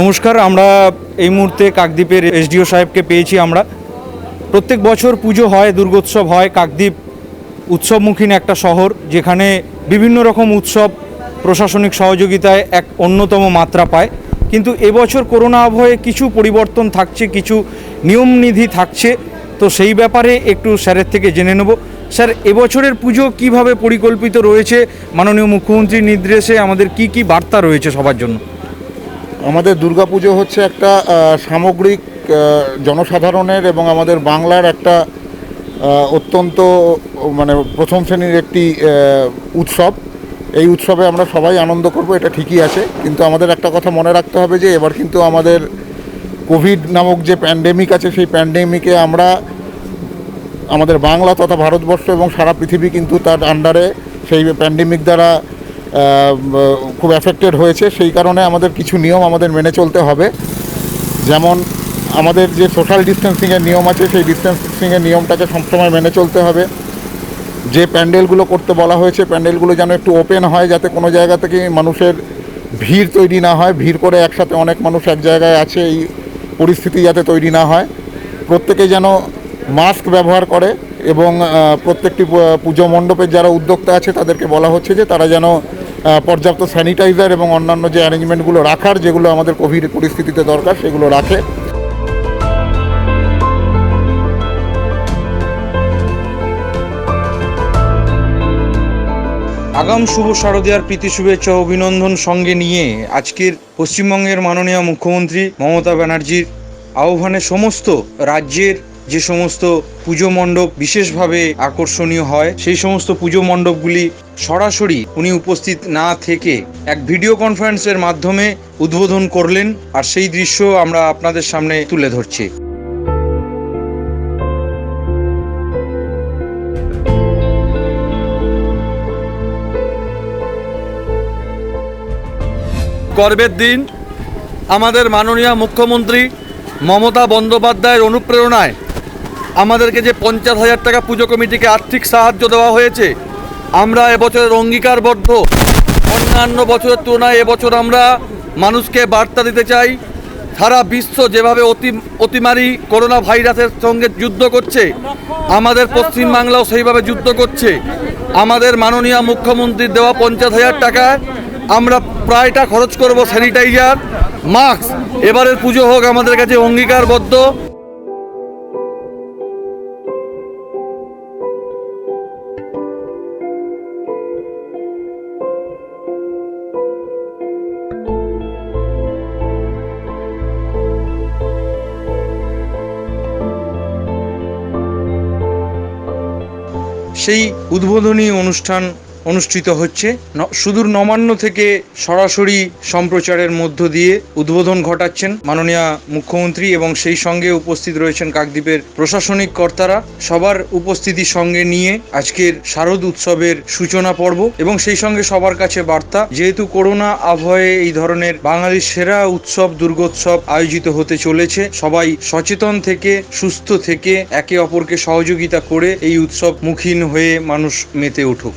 নমস্কার, আমরা এই মুহূর্তে কাকদ্বীপের এসডিও সাহেবকে পেয়েছি আমরা। প্রত্যেক বছর পুজো হয়, দুর্গোৎসব হয়, কাকদ্বীপ উৎসবমুখীন একটা শহর, যেখানে বিভিন্ন রকম উৎসব প্রশাসনিক সহযোগিতায় এক অন্যতম মাত্রা পায়। কিন্তু এবছর করোনা আবহে কিছু পরিবর্তন থাকছে, কিছু নিয়মনিধি থাকছে। তো সেই ব্যাপারে একটু স্যারের থেকে জেনে নেব। স্যার, এবছরের পুজো কীভাবে পরিকল্পিত রয়েছে? মাননীয় মুখ্যমন্ত্রীর নির্দেশে আমাদের কি কি বার্তা রয়েছে সবার জন্য? আমাদের দুর্গাপুজো হচ্ছে একটা সামগ্রিক জনসাধারণের এবং আমাদের বাংলার একটা অত্যন্ত মানে প্রথম শ্রেণির একটি উৎসব। এই উৎসবে আমরা সবাই আনন্দ করব, এটা ঠিকই আছে। কিন্তু আমাদের একটা কথা মনে রাখতে হবে যে, এবার কিন্তু আমাদের কোভিড নামক যে প্যান্ডেমিক আছে, সেই প্যান্ডেমিকে আমরা আমাদের বাংলা তথা ভারতবর্ষ এবং সারা পৃথিবী কিন্তু তার আন্ডারে সেই প্যান্ডেমিক দ্বারা খুব অ্যাফেক্টেড হয়েছে। সেই কারণে আমাদের কিছু নিয়ম আমাদের মেনে চলতে হবে। যেমন আমাদের যে সোশ্যাল ডিস্টেন্সিংয়ের নিয়ম আছে, সেই ডিস্টেন্সিংয়ের নিয়মটাকে সবসময় মেনে চলতে হবে। যে প্যান্ডেলগুলো করতে বলা হয়েছে, প্যান্ডেলগুলো যেন একটু ওপেন হয়, যাতে কোনো জায়গা থেকে মানুষের ভিড় তৈরি না হয়। ভিড় করে একসাথে অনেক মানুষ এক জায়গায় আছে, এই পরিস্থিতি যাতে তৈরি না হয়। প্রত্যেকে যেন মাস্ক ব্যবহার করে এবং প্রত্যেকটি পুজো মণ্ডপের যারা উদ্যোক্তা আছে, তাদেরকে বলা হচ্ছে যে তারা যেন পর্যাপ্ত স্যানিটাইজার এবং অন্যান্য যে অ্যারেঞ্জমেন্টগুলো রাখার, যেগুলো আমাদের কোভিড পরিস্থিতিতে দরকার, সেগুলো রাখে। আগাম শুভ শারদীয়ার প্রীতি, শুভেচ্ছা অভিনন্দন সঙ্গে নিয়ে আজকের পশ্চিমবঙ্গের মাননীয় মুখ্যমন্ত্রী মমতা ব্যানার্জির আহ্বানে সমস্ত রাজ্যের যে সমস্ত পুজো মণ্ডপ বিশেষভাবে আকর্ষণীয় হয়, সেই সমস্ত পুজো মণ্ডপগুলি সরাসরি উনি উপস্থিত না থেকে এক ভিডিও কনফারেন্সের মাধ্যমে উদ্বোধন করলেন আর সেই দৃশ্য আমরা আপনাদের সামনে তুলে ধরছি। গর্বের দিন, আমাদের মাননীয় মুখ্যমন্ত্রী মমতা বন্দ্যোপাধ্যায়ের অনুপ্রেরণায় আমাদেরকে যে পঞ্চাশ হাজার টাকা পুজো কমিটিকে আর্থিক সাহায্য দেওয়া হয়েছে আমরা এবছরের অঙ্গীকারবদ্ধ। অন্যান্য বছরের তুলনায় এবছর আমরা মানুষকে বার্তা দিতে চাই, সারা বিশ্ব যেভাবে অতি, অতিমারি করোনা ভাইরাসের সঙ্গে যুদ্ধ করছে, আমাদের পশ্চিমবাংলাও সেইভাবে যুদ্ধ করছে। আমাদের মাননীয় মুখ্যমন্ত্রীর দেওয়া পঞ্চাশ হাজার টাকায় আমরা প্রায়টা খরচ করব স্যানিটাইজার, মাস্ক। এবারের পুজো হোক আমাদের কাছে অঙ্গীকারবদ্ধ। সেই উদ্বোধনী অনুষ্ঠান অনুষ্ঠিত হচ্ছে। সুদূর নবান্ন থেকে সরাসরি সম্প্রচারের মধ্য দিয়ে উদ্বোধন ঘটাচ্ছেন মাননীয় মুখ্যমন্ত্রী এবং সেই সঙ্গে উপস্থিত রয়েছেন কাকদ্বীপের প্রশাসনিক কর্তারা। সবার উপস্থিতি সঙ্গে নিয়ে আজকের শারদ উৎসবের সূচনা পর্ব এবং সেই সঙ্গে সবার কাছে বার্তা, যেহেতু করোনা আবহে এই ধরনের বাঙালির সেরা উৎসব, দুর্গোৎসব আয়োজিত হতে চলেছে, সবাই সচেতন থেকে, সুস্থ থেকে একে অপরকে সহযোগিতা করে এই উৎসব মুখীন হয়ে মানুষ মেতে উঠুক।